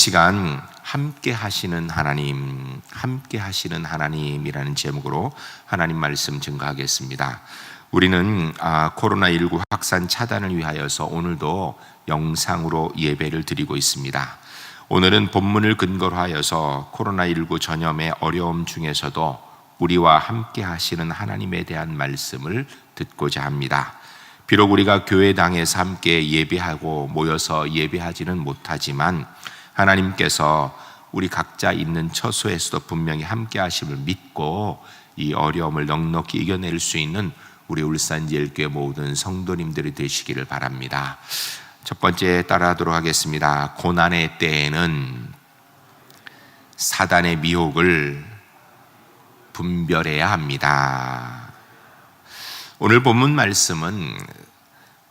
이 시간 함께 하시는 하나님, 함께 하시는 하나님이라는 제목으로 하나님 말씀 증거하겠습니다. 우리는 아, 코로나19 확산 차단을 위하여서 오늘도 영상으로 예배를 드리고 있습니다. 오늘은 본문을 근거로 하여서 코로나19 전염의 어려움 중에서도 우리와 함께 하시는 하나님에 대한 말씀을 듣고자 합니다. 비록 우리가 교회당에서 함께 예배하고 모여서 예배하지는 못하지만 하나님께서 우리 각자 있는 처소에서도 분명히 함께 하심을 믿고 이 어려움을 넉넉히 이겨낼 수 있는 우리 울산 제일교회 모든 성도님들이 되시기를 바랍니다. 첫 번째 따라하도록 하겠습니다. 고난의 때에는 사단의 미혹을 분별해야 합니다. 오늘 본문 말씀은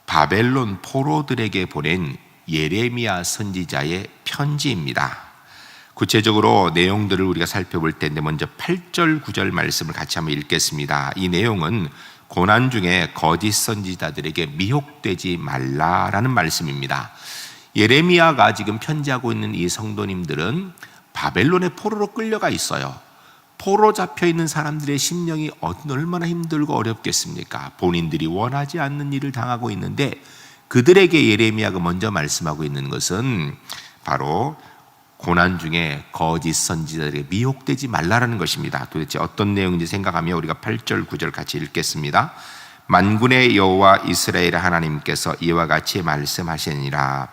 바벨론 포로들에게 보낸 예레미야 선지자의 편지입니다. 구체적으로 내용들을 우리가 살펴볼 텐데 먼저 8절 9절 말씀을 같이 한번 읽겠습니다. 이 내용은 고난 중에 거짓 선지자들에게 미혹되지 말라라는 말씀입니다. 예레미야가 지금 편지하고 있는 이 성도님들은 바벨론의 포로로 끌려가 있어요. 포로 잡혀 있는 사람들의 심령이 얼마나 힘들고 어렵겠습니까? 본인들이 원하지 않는 일을 당하고 있는데 그들에게 예레미야가 먼저 말씀하고 있는 것은 바로 고난 중에 거짓 선지자들에게 미혹되지 말라라는 것입니다. 도대체 어떤 내용인지 생각하며 우리가 8절 9절 같이 읽겠습니다. 만군의 여호와 이스라엘 하나님께서 이와 같이 말씀하시니라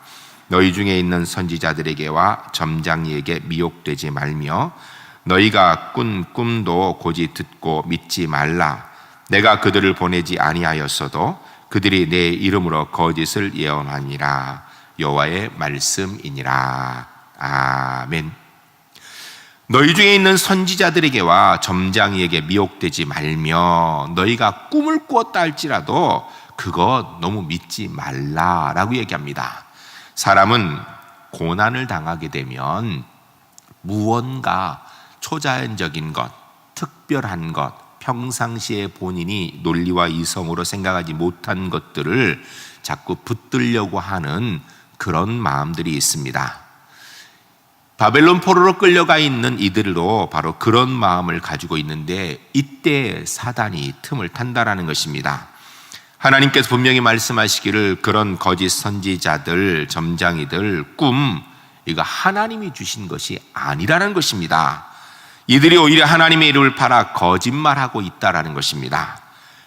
너희 중에 있는 선지자들에게와 점장이에게 미혹되지 말며 너희가 꾼 꿈도 고지 듣고 믿지 말라. 내가 그들을 보내지 아니하였어도 그들이 내 이름으로 거짓을 예언하니라. 여호와의 말씀이니라. 아멘. 너희 중에 있는 선지자들에게와 점장이에게 미혹되지 말며 너희가 꿈을 꾸었다 할지라도 그거 너무 믿지 말라라고 얘기합니다. 사람은 고난을 당하게 되면 무언가 초자연적인 것, 특별한 것, 평상시에 본인이 논리와 이성으로 생각하지 못한 것들을 자꾸 붙들려고 하는 그런 마음들이 있습니다. 바벨론 포로로 끌려가 있는 이들도 바로 그런 마음을 가지고 있는데 이때 사단이 틈을 탄다라는 것입니다. 하나님께서 분명히 말씀하시기를 그런 거짓 선지자들, 점장이들 꿈 이거 하나님이 주신 것이 아니라는 것입니다. 이들이 오히려 하나님의 이름을 팔아 거짓말하고 있다라는 것입니다.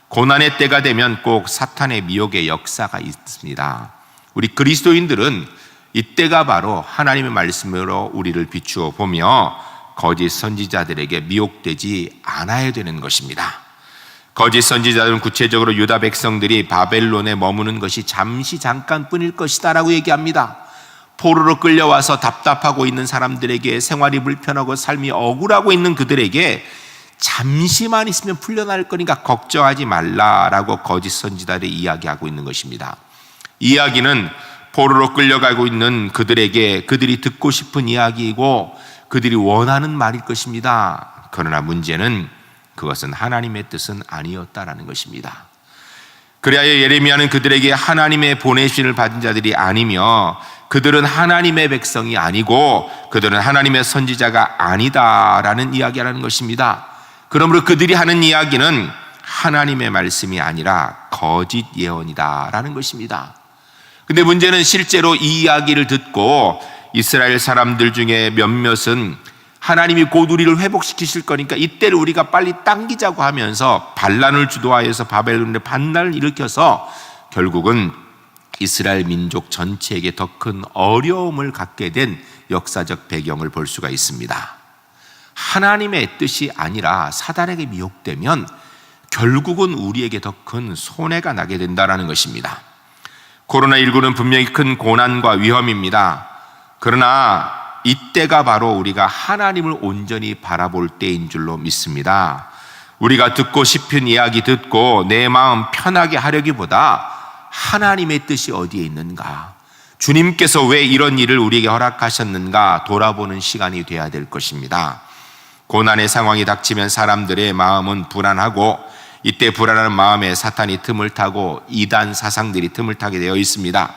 고난의 때가 되면 꼭 사탄의 미혹의 역사가 있습니다. 우리 그리스도인들은 이때가 바로 하나님의 말씀으로 우리를 비추어 보며 거짓 선지자들에게 미혹되지 않아야 되는 것입니다. 거짓 선지자들은 구체적으로 유다 백성들이 바벨론에 머무는 것이 잠시 잠깐뿐일 것이다라고 얘기합니다. 포로로 끌려와서 답답하고 있는 사람들에게 생활이 불편하고 삶이 억울하고 있는 그들에게 잠시만 있으면 풀려날 거니까 걱정하지 말라라고 거짓 선지자들이 이야기하고 있는 것입니다. 이야기는 포로로 끌려가고 있는 그들에게 그들이 듣고 싶은 이야기이고 그들이 원하는 말일 것입니다. 그러나 문제는 그것은 하나님의 뜻은 아니었다라는 것입니다. 그래야 예레미야는 그들에게 하나님의 보내심을 받은 자들이 아니며 그들은 하나님의 백성이 아니고 그들은 하나님의 선지자가 아니다라는 이야기라는 것입니다. 그러므로 그들이 하는 이야기는 하나님의 말씀이 아니라 거짓 예언이다라는 것입니다. 근데 문제는 실제로 이 이야기를 듣고 이스라엘 사람들 중에 몇몇은 하나님이 곧 우리를 회복시키실 거니까 이때를 우리가 빨리 당기자고 하면서 반란을 주도하여서 바벨론의 반란을 일으켜서 결국은 이스라엘 민족 전체에게 더 큰 어려움을 갖게 된 역사적 배경을 볼 수가 있습니다. 하나님의 뜻이 아니라 사단에게 미혹되면 결국은 우리에게 더 큰 손해가 나게 된다는 것입니다. 코로나19는 분명히 큰 고난과 위험입니다. 그러나 이때가 바로 우리가 하나님을 온전히 바라볼 때인 줄로 믿습니다. 우리가 듣고 싶은 이야기 듣고 내 마음 편하게 하려기보다 하나님의 뜻이 어디에 있는가? 주님께서 왜 이런 일을 우리에게 허락하셨는가 돌아보는 시간이 되어야 될 것입니다. 고난의 상황이 닥치면 사람들의 마음은 불안하고 이때 불안한 마음에 사탄이 틈을 타고 이단 사상들이 틈을 타게 되어 있습니다.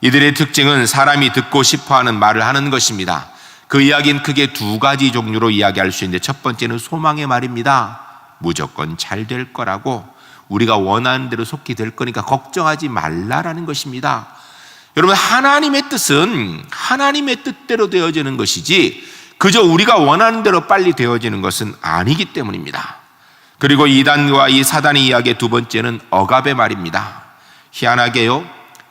이들의 특징은 사람이 듣고 싶어 하는 말을 하는 것입니다. 그 이야기는 크게 두 가지 종류로 이야기할 수 있는데 첫 번째는 소망의 말입니다. 무조건 잘 될 거라고 우리가 원하는 대로 속히 될 거니까 걱정하지 말라라는 것입니다. 여러분 하나님의 뜻은 하나님의 뜻대로 되어지는 것이지 그저 우리가 원하는 대로 빨리 되어지는 것은 아니기 때문입니다. 그리고 이단과 이 사단의 이야기의 두 번째는 억압의 말입니다. 희한하게요,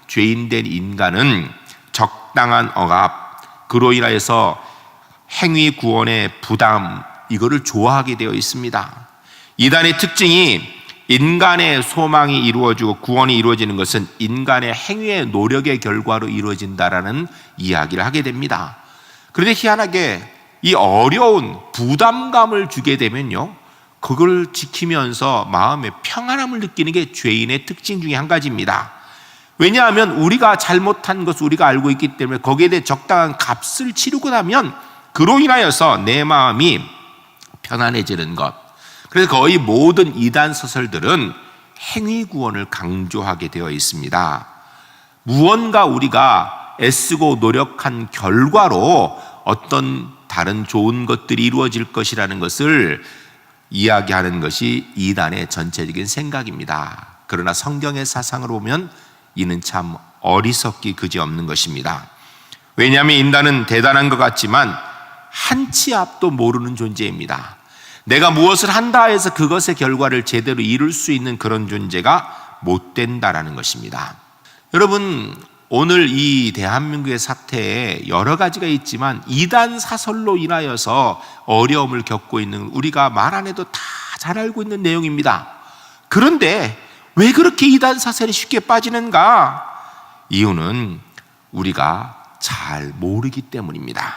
죄인된 인간은 적당한 억압, 그로 인하여서 행위 구원의 부담, 이거를 좋아하게 되어 있습니다. 이단의 특징이 인간의 소망이 이루어지고 구원이 이루어지는 것은 인간의 행위의 노력의 결과로 이루어진다라는 이야기를 하게 됩니다. 그런데 희한하게 이 어려운 부담감을 주게 되면요. 그걸 지키면서 마음의 평안함을 느끼는 게 죄인의 특징 중에 한 가지입니다. 왜냐하면 우리가 잘못한 것을 우리가 알고 있기 때문에 거기에 대해 적당한 값을 치르고 나면 그로 인하여서 내 마음이 편안해지는 것. 그래서 거의 모든 이단 소설들은 행위 구원을 강조하게 되어 있습니다. 무언가 우리가 애쓰고 노력한 결과로 어떤 다른 좋은 것들이 이루어질 것이라는 것을 이야기하는 것이 이단의 전체적인 생각입니다. 그러나 성경의 사상으로 보면 이는 참 어리석기 그지없는 것입니다. 왜냐하면 인간은 대단한 것 같지만 한치 앞도 모르는 존재입니다. 내가 무엇을 한다 해서 그것의 결과를 제대로 이룰 수 있는 그런 존재가 못 된다라는 것입니다. 여러분, 오늘 이 대한민국의 사태에 여러 가지가 있지만 이단 사설로 인하여서 어려움을 겪고 있는 우리가 말 안 해도 다 잘 알고 있는 내용입니다. 그런데 왜 그렇게 이단 사설에 쉽게 빠지는가? 이유는 우리가 잘 모르기 때문입니다.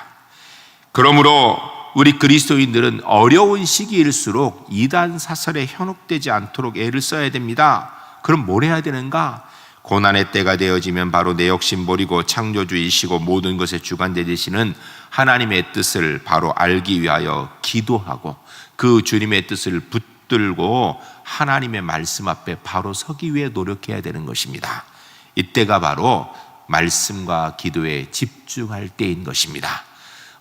그러므로 우리 그리스도인들은 어려운 시기일수록 이단 사설에 현혹되지 않도록 애를 써야 됩니다. 그럼 뭘 해야 되는가? 고난의 때가 되어지면 바로 내 욕심 버리고 창조주이시고 모든 것에 주관 되시는 하나님의 뜻을 바로 알기 위하여 기도하고 그 주님의 뜻을 붙들고 하나님의 말씀 앞에 바로 서기 위해 노력해야 되는 것입니다. 이때가 바로 말씀과 기도에 집중할 때인 것입니다.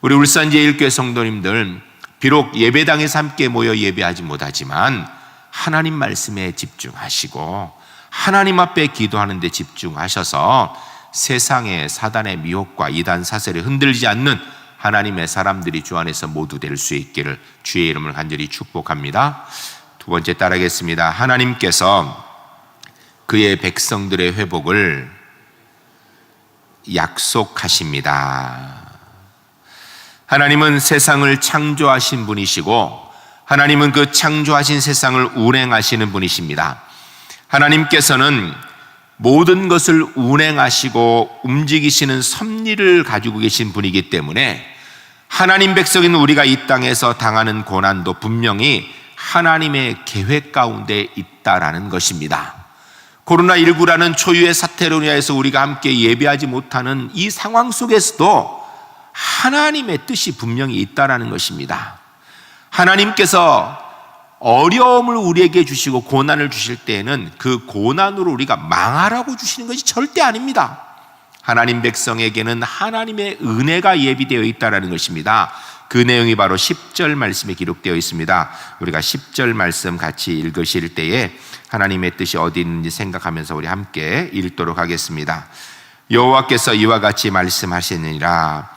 우리 울산 제1교회 성도님들 비록 예배당에서 함께 모여 예배하지 못하지만 하나님 말씀에 집중하시고 하나님 앞에 기도하는 데 집중하셔서 세상의 사단의 미혹과 이단 사설에 흔들리지 않는 하나님의 사람들이 주 안에서 모두 될 수 있기를 주의 이름을 간절히 축복합니다. 두 번째 따르겠습니다. 하나님께서 그의 백성들의 회복을 약속하십니다. 하나님은 세상을 창조하신 분이시고 하나님은 그 창조하신 세상을 운행하시는 분이십니다. 하나님께서는 모든 것을 운행하시고 움직이시는 섭리를 가지고 계신 분이기 때문에 하나님 백성인 우리가 이 땅에서 당하는 고난도 분명히 하나님의 계획 가운데 있다라는 것입니다. 코로나19라는 초유의 사태로 인하여서 우리가 함께 예배하지 못하는 이 상황 속에서도 하나님의 뜻이 분명히 있다라는 것입니다. 하나님께서 어려움을 우리에게 주시고 고난을 주실 때에는 그 고난으로 우리가 망하라고 주시는 것이 절대 아닙니다. 하나님 백성에게는 하나님의 은혜가 예비되어 있다라는 것입니다. 그 내용이 바로 10절 말씀에 기록되어 있습니다. 우리가 10절 말씀 같이 읽으실 때에 하나님의 뜻이 어디 있는지 생각하면서 우리 함께 읽도록 하겠습니다. 여호와께서 이와 같이 말씀하시느니라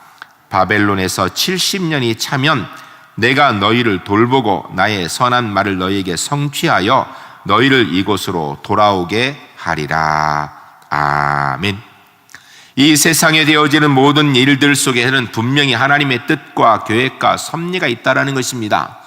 바벨론에서 70년이 차면 내가 너희를 돌보고 나의 선한 말을 너희에게 성취하여 너희를 이곳으로 돌아오게 하리라. 아멘. 이 세상에 되어지는 모든 일들 속에는 분명히 하나님의 뜻과 계획과 섭리가 있다라는 것입니다.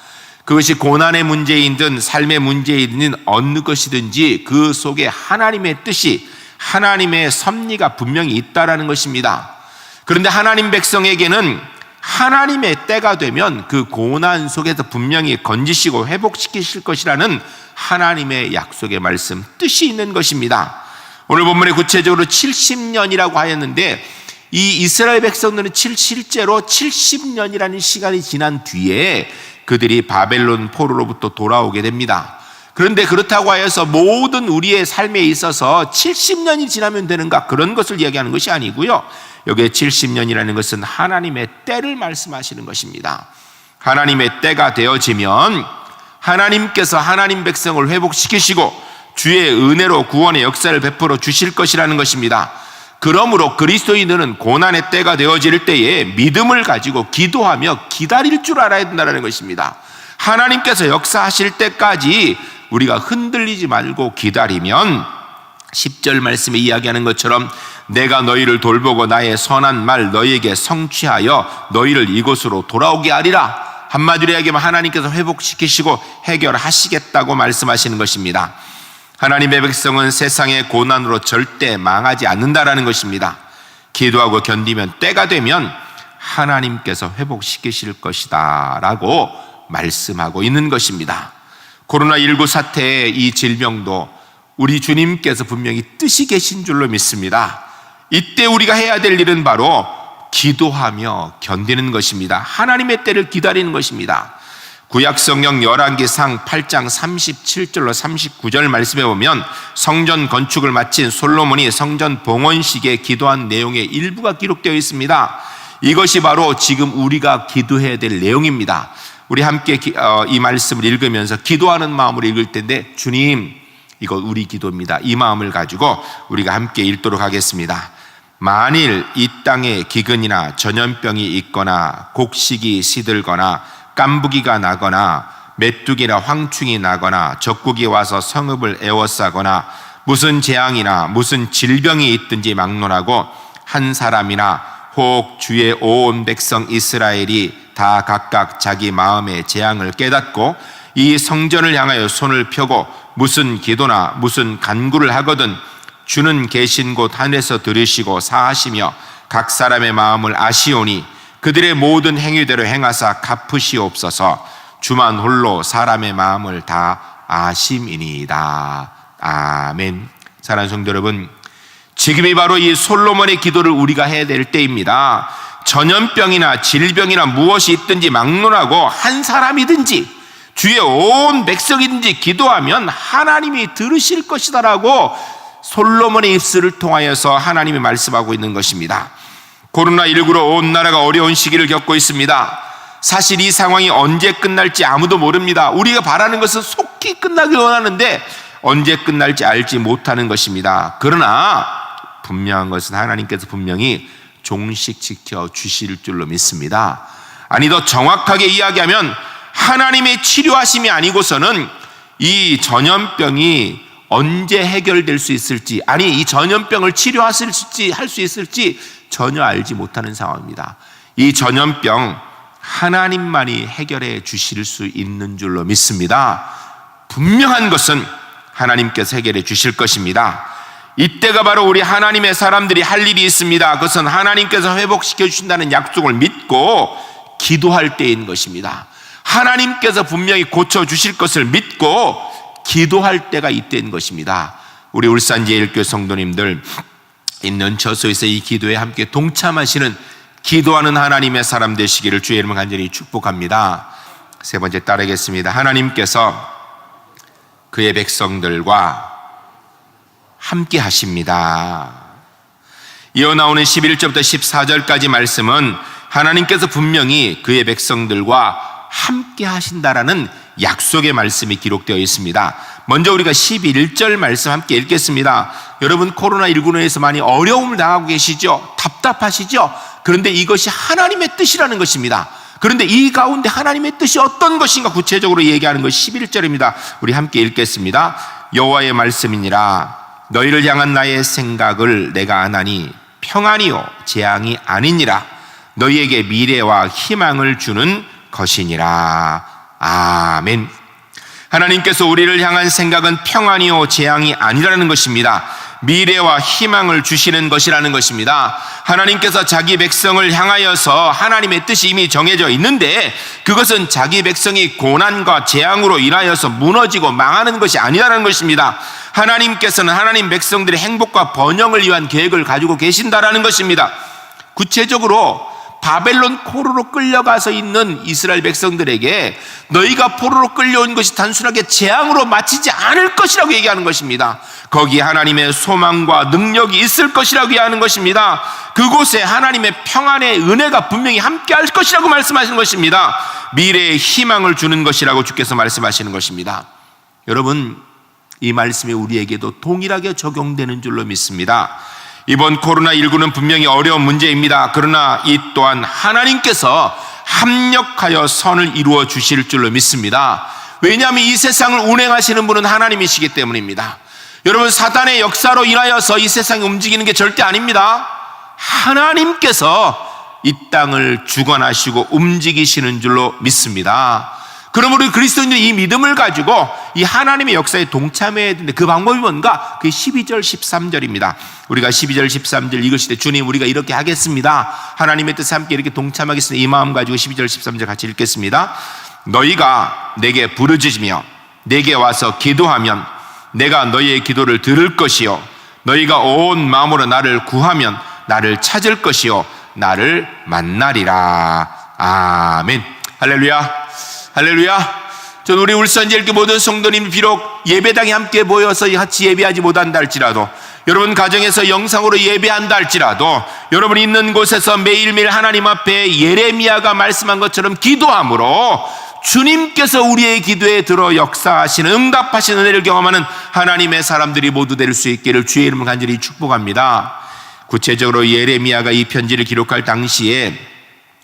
그것이 고난의 문제이든 삶의 문제이든 어느 것이든지 그 속에 하나님의 뜻이 하나님의 섭리가 분명히 있다라는 것입니다. 그런데 하나님 백성에게는 하나님의 때가 되면 그 고난 속에서 분명히 건지시고 회복시키실 것이라는 하나님의 약속의 말씀, 뜻이 있는 것입니다. 오늘 본문에 구체적으로 70년이라고 하였는데 이 이스라엘 백성들은 실제로 70년이라는 시간이 지난 뒤에 그들이 바벨론 포로로부터 돌아오게 됩니다. 그런데 그렇다고 하여서 모든 우리의 삶에 있어서 70년이 지나면 되는가 그런 것을 이야기하는 것이 아니고요. 여기에 70년이라는 것은 하나님의 때를 말씀하시는 것입니다. 하나님의 때가 되어지면 하나님께서 하나님 백성을 회복시키시고 주의 은혜로 구원의 역사를 베풀어 주실 것이라는 것입니다. 그러므로 그리스도인들은 고난의 때가 되어질 때에 믿음을 가지고 기도하며 기다릴 줄 알아야 된다는 것입니다. 하나님께서 역사하실 때까지 우리가 흔들리지 말고 기다리면 10절 말씀에 이야기하는 것처럼 내가 너희를 돌보고 나의 선한 말 너희에게 성취하여 너희를 이곳으로 돌아오게 하리라. 한마디로 이야기하면 하나님께서 회복시키시고 해결하시겠다고 말씀하시는 것입니다. 하나님의 백성은 세상의 고난으로 절대 망하지 않는다라는 것입니다. 기도하고 견디면 때가 되면 하나님께서 회복시키실 것이다 라고 말씀하고 있는 것입니다. 코로나19 사태의 이 질병도 우리 주님께서 분명히 뜻이 계신 줄로 믿습니다. 이때 우리가 해야 될 일은 바로 기도하며 견디는 것입니다. 하나님의 때를 기다리는 것입니다. 구약 성경 열왕기상 8장 37절로 39절 말씀에 보면 성전 건축을 마친 솔로몬이 성전 봉헌식에 기도한 내용의 일부가 기록되어 있습니다. 이것이 바로 지금 우리가 기도해야 될 내용입니다. 우리 함께 어, 이 말씀을 읽으면서 기도하는 마음으로 읽을 텐데 주님 이거 우리 기도입니다. 이 마음을 가지고 우리가 함께 읽도록 하겠습니다. 만일 이 땅에 기근이나 전염병이 있거나 곡식이 시들거나 깐부기가 나거나 메뚜기나 황충이 나거나 적국이 와서 성읍을 에워싸거나 무슨 재앙이나 무슨 질병이 있든지 막론하고 한 사람이나 혹 주의 온 백성 이스라엘이 다 각각 자기 마음의 재앙을 깨닫고 이 성전을 향하여 손을 펴고 무슨 기도나 무슨 간구를 하거든 주는 계신 곳 하늘에서 들으시고 사하시며 각 사람의 마음을 아시오니 그들의 모든 행위대로 행하사 갚으시옵소서 주만 홀로 사람의 마음을 다 아심이니이다. 아멘. 사랑하는 성도 여러분, 지금이 바로 이 솔로몬의 기도를 우리가 해야 될 때입니다. 전염병이나 질병이나 무엇이 있든지 막론하고 한 사람이든지 주의 온 백성이든지 기도하면 하나님이 들으실 것이다라고 솔로몬의 입술을 통하여서 하나님이 말씀하고 있는 것입니다. 코로나19로 온 나라가 어려운 시기를 겪고 있습니다. 사실 이 상황이 언제 끝날지 아무도 모릅니다. 우리가 바라는 것은 속히 끝나길 원하는데 언제 끝날지 알지 못하는 것입니다. 그러나 분명한 것은 하나님께서 분명히 종식 지켜 주실 줄로 믿습니다. 아니 더 정확하게 이야기하면 하나님의 치료하심이 아니고서는 이 전염병이 언제 해결될 수 있을지 아니 이 전염병을 있을지 할 수 있을지 전혀 알지 못하는 상황입니다. 이 전염병 하나님만이 해결해 주실 수 있는 줄로 믿습니다. 분명한 것은 하나님께서 해결해 주실 것입니다. 이때가 바로 우리 하나님의 사람들이 할 일이 있습니다. 그것은 하나님께서 회복시켜 주신다는 약속을 믿고 기도할 때인 것입니다. 하나님께서 분명히 고쳐 주실 것을 믿고 기도할 때가 이때인 것입니다. 우리 울산 제일교회 성도님들 있는 저소에서 이 기도에 함께 동참하시는 기도하는 하나님의 사람 되시기를 주의 이름을 간절히 축복합니다. 세 번째 따르겠습니다. 하나님께서 그의 백성들과 함께 하십니다. 이어 나오는 11절부터 14절까지 말씀은 하나님께서 분명히 그의 백성들과 함께 하신다라는 약속의 말씀이 기록되어 있습니다. 먼저 우리가 11절 말씀 함께 읽겠습니다. 여러분 코로나19로 인해서 많이 어려움을 당하고 계시죠? 답답하시죠? 그런데 이것이 하나님의 뜻이라는 것입니다. 그런데 이 가운데 하나님의 뜻이 어떤 것인가 구체적으로 얘기하는 것이 11절입니다. 우리 함께 읽겠습니다. 여호와의 말씀이니라 너희를 향한 나의 생각을 내가 아나니 평안이요 재앙이 아니니라 너희에게 미래와 희망을 주는 것이니라. 아멘. 하나님께서 우리를 향한 생각은 평안이요 재앙이 아니라는 것입니다. 미래와 희망을 주시는 것이라는 것입니다. 하나님께서 자기 백성을 향하여서 하나님의 뜻이 이미 정해져 있는데 그것은 자기 백성이 고난과 재앙으로 인하여서 무너지고 망하는 것이 아니라는 것입니다. 하나님께서는 하나님 백성들의 행복과 번영을 위한 계획을 가지고 계신다라는 것입니다. 구체적으로 바벨론 포로로 끌려가서 있는 이스라엘 백성들에게 너희가 포로로 끌려온 것이 단순하게 재앙으로 마치지 않을 것이라고 얘기하는 것입니다. 거기에 하나님의 소망과 능력이 있을 것이라고 얘기하는 것입니다. 그곳에 하나님의 평안의 은혜가 분명히 함께 할 것이라고 말씀하시는 것입니다. 미래의 희망을 주는 것이라고 주께서 말씀하시는 것입니다. 여러분, 이 말씀이 우리에게도 동일하게 적용되는 줄로 믿습니다. 이번 코로나19는 분명히 어려운 문제입니다. 그러나 이 또한 하나님께서 합력하여 선을 이루어 주실 줄로 믿습니다. 왜냐하면 이 세상을 운행하시는 분은 하나님이시기 때문입니다. 여러분, 사단의 역사로 인하여서 이 세상이 움직이는 게 절대 아닙니다. 하나님께서 이 땅을 주관하시고 움직이시는 줄로 믿습니다. 그러므로 그리스도인들이 이 믿음을 가지고 이 하나님의 역사에 동참해야 되는데 그 방법이 뭔가? 그게 12절, 13절입니다. 우리가 12절, 13절 읽으실 때 주님 우리가 이렇게 하겠습니다. 하나님의 뜻에 함께 이렇게 동참하겠습니다. 이 마음 가지고 12절, 13절 같이 읽겠습니다. 너희가 내게 부르짖으며 내게 와서 기도하면 내가 너희의 기도를 들을 것이요. 너희가 온 마음으로 나를 구하면 나를 찾을 것이요. 나를 만나리라. 아멘. 할렐루야. 할렐루야. 전 우리 울산제 이렇게 모든 성도님 비록 예배당에 함께 모여서 같이 예배하지 못한다 할지라도 여러분 가정에서 영상으로 예배한다 할지라도 여러분 있는 곳에서 매일매일 하나님 앞에 예레미야가 말씀한 것처럼 기도함으로 주님께서 우리의 기도에 들어 역사하시는 응답하시는 은혜를 경험하는 하나님의 사람들이 모두 될 수 있기를 주의 이름을 간절히 축복합니다. 구체적으로 예레미야가 이 편지를 기록할 당시에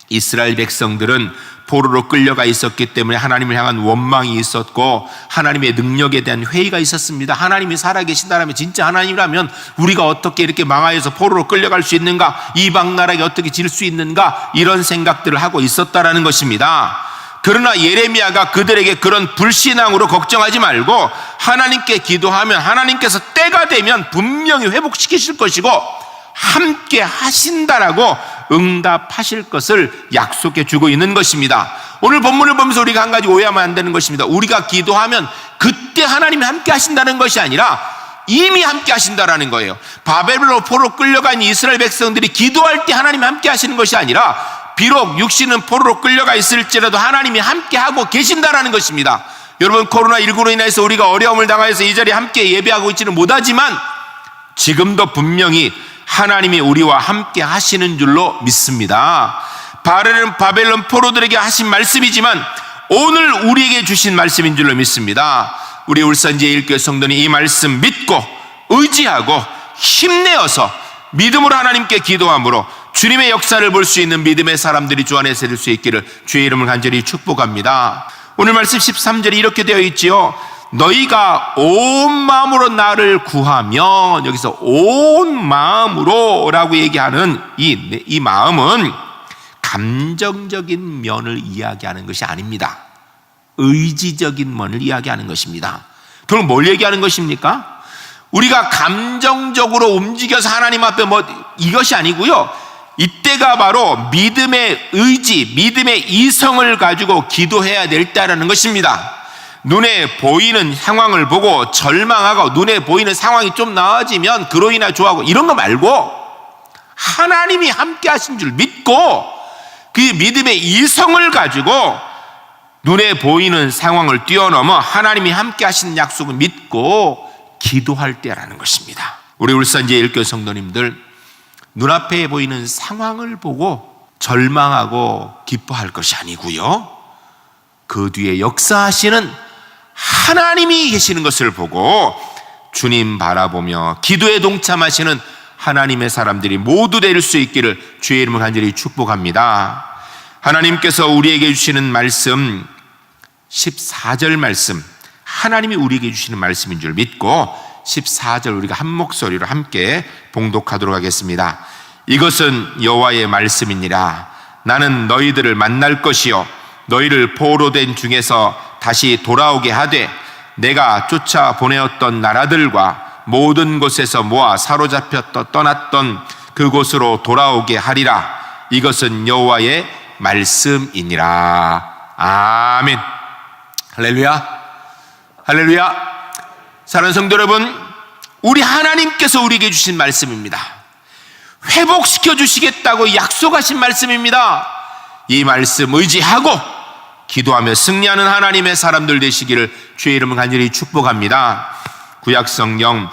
이스라엘 백성들은 포로로 끌려가 있었기 때문에 하나님을 향한 원망이 있었고 하나님의 능력에 대한 회의가 있었습니다. 하나님이 살아계신다면 진짜 하나님이라면 우리가 어떻게 이렇게 망하여서 포로로 끌려갈 수 있는가? 이방 나라에 어떻게 질 수 있는가? 이런 생각들을 하고 있었다라는 것입니다. 그러나 예레미야가 그들에게 그런 불신앙으로 걱정하지 말고 하나님께 기도하면 하나님께서 때가 되면 분명히 회복시키실 것이고 함께 하신다라고 응답하실 것을 약속해 주고 있는 것입니다. 오늘 본문을 보면서 우리가 한 가지 오해하면 안 되는 것입니다. 우리가 기도하면 그때 하나님이 함께 하신다는 것이 아니라 이미 함께 하신다라는 거예요. 바벨론 포로 끌려간 이스라엘 백성들이 기도할 때 하나님이 함께 하시는 것이 아니라 비록 육신은 포로로 끌려가 있을지라도 하나님이 함께 하고 계신다라는 것입니다. 여러분 코로나19로 인해서 우리가 어려움을 당하여서 이 자리에 함께 예배하고 있지는 못하지만 지금도 분명히 하나님이 우리와 함께 하시는 줄로 믿습니다. 바르는 바벨론 포로들에게 하신 말씀이지만 오늘 우리에게 주신 말씀인 줄로 믿습니다. 우리 울산지의 일교 성도니 이 말씀 믿고 의지하고 힘내어서 믿음으로 하나님께 기도함으로 주님의 역사를 볼 수 있는 믿음의 사람들이 주 안에 세릴 수 있기를 주의 이름을 간절히 축복합니다. 오늘 말씀 13절에 이렇게 되어 있지요. 너희가 온 마음으로 나를 구하면 여기서 온 마음으로라고 얘기하는 이, 이 마음은 감정적인 면을 이야기하는 것이 아닙니다. 의지적인 면을 이야기하는 것입니다. 그럼 뭘 얘기하는 것입니까? 우리가 감정적으로 움직여서 하나님 앞에 뭐 이것이 아니고요. 이때가 바로 믿음의 의지, 믿음의 이성을 가지고 기도해야 될 때라는 것입니다. 눈에 보이는 상황을 보고 절망하고 눈에 보이는 상황이 좀 나아지면 그로 인해 좋아하고 이런 거 말고 하나님이 함께 하신 줄 믿고 그 믿음의 이성을 가지고 눈에 보이는 상황을 뛰어넘어 하나님이 함께 하시는 약속을 믿고 기도할 때라는 것입니다. 우리 울산제 일교 성도님들 눈앞에 보이는 상황을 보고 절망하고 기뻐할 것이 아니고요. 그 뒤에 역사하시는 하나님이 계시는 것을 보고 주님 바라보며 기도에 동참하시는 하나님의 사람들이 모두 될 수 있기를 주의 이름을 간절히 축복합니다. 하나님께서 우리에게 주시는 말씀 14절 말씀 하나님이 우리에게 주시는 말씀인 줄 믿고 14절 우리가 한 목소리로 함께 봉독하도록 하겠습니다. 이것은 여호와의 말씀이니라 나는 너희들을 만날 것이요 너희를 포로된 중에서 다시 돌아오게 하되 내가 쫓아 보내었던 나라들과 모든 곳에서 모아 사로잡혀 떠났던 그곳으로 돌아오게 하리라. 이것은 여호와의 말씀이니라. 아멘. 할렐루야. 할렐루야. 사랑하는 성도 여러분 우리 하나님께서 우리에게 주신 말씀입니다. 회복시켜 주시겠다고 약속하신 말씀입니다. 이 말씀 의지하고 기도하며 승리하는 하나님의 사람들 되시기를 주의 이름을 간절히 축복합니다. 구약 성경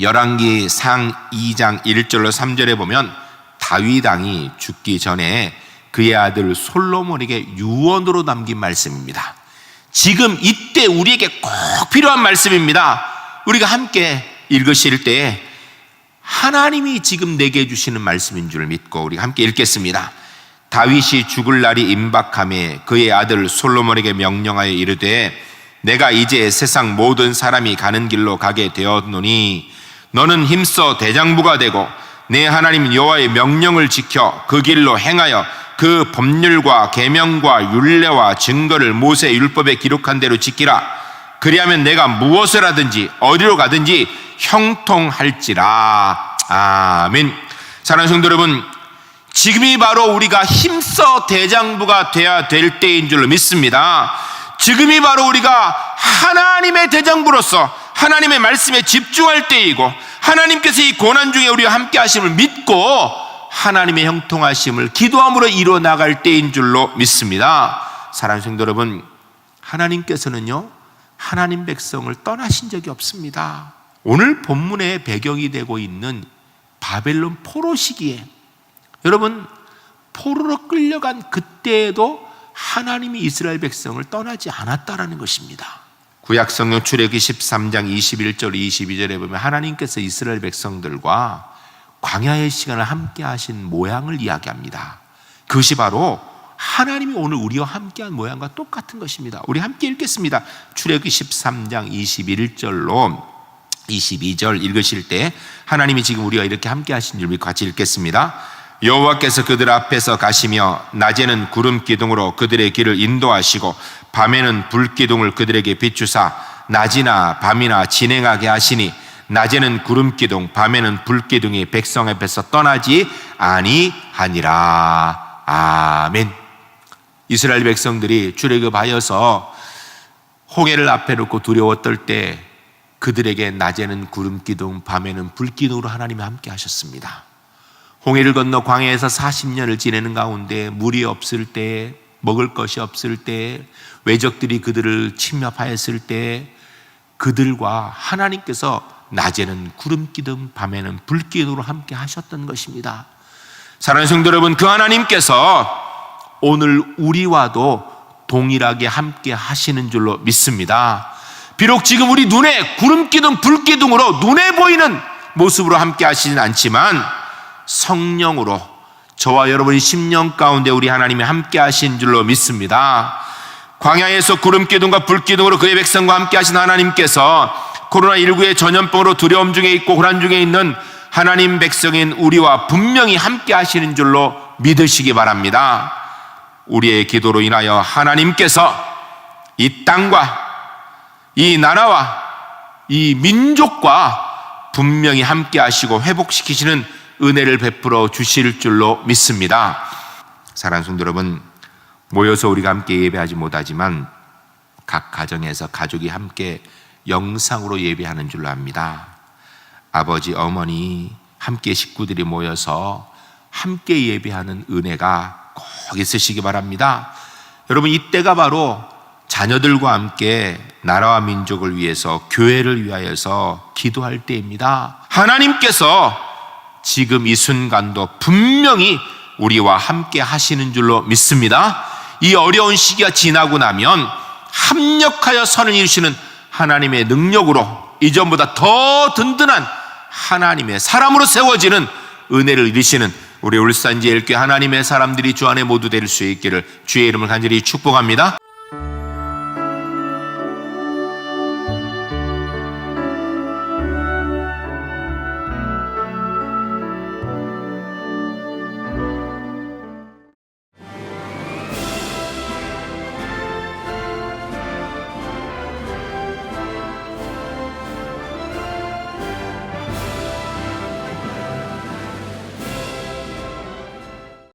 열왕기 상 2장 1절로 3절에 보면 다윗 왕이 죽기 전에 그의 아들 솔로몬에게 유언으로 남긴 말씀입니다. 지금 이때 우리에게 꼭 필요한 말씀입니다. 우리가 함께 읽으실 때 하나님이 지금 내게 주시는 말씀인 줄 믿고 우리가 함께 읽겠습니다. 다윗이 죽을 날이 임박함에 그의 아들 솔로몬에게 명령하여 이르되 내가 이제 세상 모든 사람이 가는 길로 가게 되었노니 너는 힘써 대장부가 되고 내 하나님 여호와의 명령을 지켜 그 길로 행하여 그 법률과 계명과 율례와 증거를 모세 율법에 기록한 대로 지키라. 그리하면 내가 무엇을 하든지 어디로 가든지 형통할지라. 아멘. 사랑하는 성도 여러분 지금이 바로 우리가 힘써 대장부가 돼야 될 때인 줄로 믿습니다. 지금이 바로 우리가 하나님의 대장부로서 하나님의 말씀에 집중할 때이고 하나님께서 이 고난 중에 우리와 함께 하심을 믿고 하나님의 형통하심을 기도함으로 이루어 나갈 때인 줄로 믿습니다. 사랑하는 성도 여러분, 하나님께서는요, 하나님 백성을 떠나신 적이 없습니다. 오늘 본문의 배경이 되고 있는 바벨론 포로 시기에 여러분 포로로 끌려간 그때에도 하나님이 이스라엘 백성을 떠나지 않았다라는 것입니다. 구약 성경 출애굽기 13장 21절 22절에 보면 하나님께서 이스라엘 백성들과 광야의 시간을 함께 하신 모양을 이야기합니다. 그것이 바로 하나님이 오늘 우리와 함께한 모양과 똑같은 것입니다. 우리 함께 읽겠습니다. 출애굽기 13장 21절로 22절 읽으실 때 하나님이 지금 우리가 이렇게 함께 하신 줄 믿고 같이 읽겠습니다. 여호와께서 그들 앞에서 가시며 낮에는 구름 기둥으로 그들의 길을 인도하시고 밤에는 불 기둥을 그들에게 비추사 낮이나 밤이나 진행하게 하시니 낮에는 구름 기둥 밤에는 불 기둥이 백성 앞에서 떠나지 아니하니라 아멘. 이스라엘 백성들이 출애굽하여서 홍해를 앞에 놓고 두려워 떨 때 그들에게 낮에는 구름 기둥 밤에는 불 기둥으로 하나님이 함께 하셨습니다. 홍해를 건너 광야에서 40년을 지내는 가운데 물이 없을 때, 먹을 것이 없을 때, 외적들이 그들을 침략하였을 때, 그들과 하나님께서 낮에는 구름 기둥, 밤에는 불 기둥으로 함께 하셨던 것입니다. 사랑하는 성도 여러분, 그 하나님께서 오늘 우리와도 동일하게 함께 하시는 줄로 믿습니다. 비록 지금 우리 눈에 구름 기둥, 불 기둥으로 눈에 보이는 모습으로 함께 하시진 않지만 성령으로 저와 여러분이 10년 가운데 우리 하나님이 함께 하신 줄로 믿습니다. 광야에서 구름 기둥과 불 기둥으로 그의 백성과 함께 하신 하나님께서 코로나19의 전염병으로 두려움 중에 있고 고난 중에 있는 하나님 백성인 우리와 분명히 함께 하시는 줄로 믿으시기 바랍니다. 우리의 기도로 인하여 하나님께서 이 땅과 이 나라와 이 민족과 분명히 함께 하시고 회복시키시는 은혜를 베풀어 주실 줄로 믿습니다. 사랑하는 성도 여러분, 모여서 우리가 함께 예배하지 못하지만 각 가정에서 가족이 함께 영상으로 예배하는 줄로 압니다. 아버지, 어머니, 함께 식구들이 모여서 함께 예배하는 은혜가 꼭 있으시기 바랍니다. 여러분, 이때가 바로 자녀들과 함께 나라와 민족을 위해서 교회를 위하여서 기도할 때입니다. 하나님께서 지금 이 순간도 분명히 우리와 함께 하시는 줄로 믿습니다. 이 어려운 시기가 지나고 나면 합력하여 선을 이루시는 하나님의 능력으로 이전보다 더 든든한 하나님의 사람으로 세워지는 은혜를 이루시는 우리 울산지엘교 하나님의 사람들이 주 안에 모두 될 수 있기를 주의 이름을 간절히 축복합니다.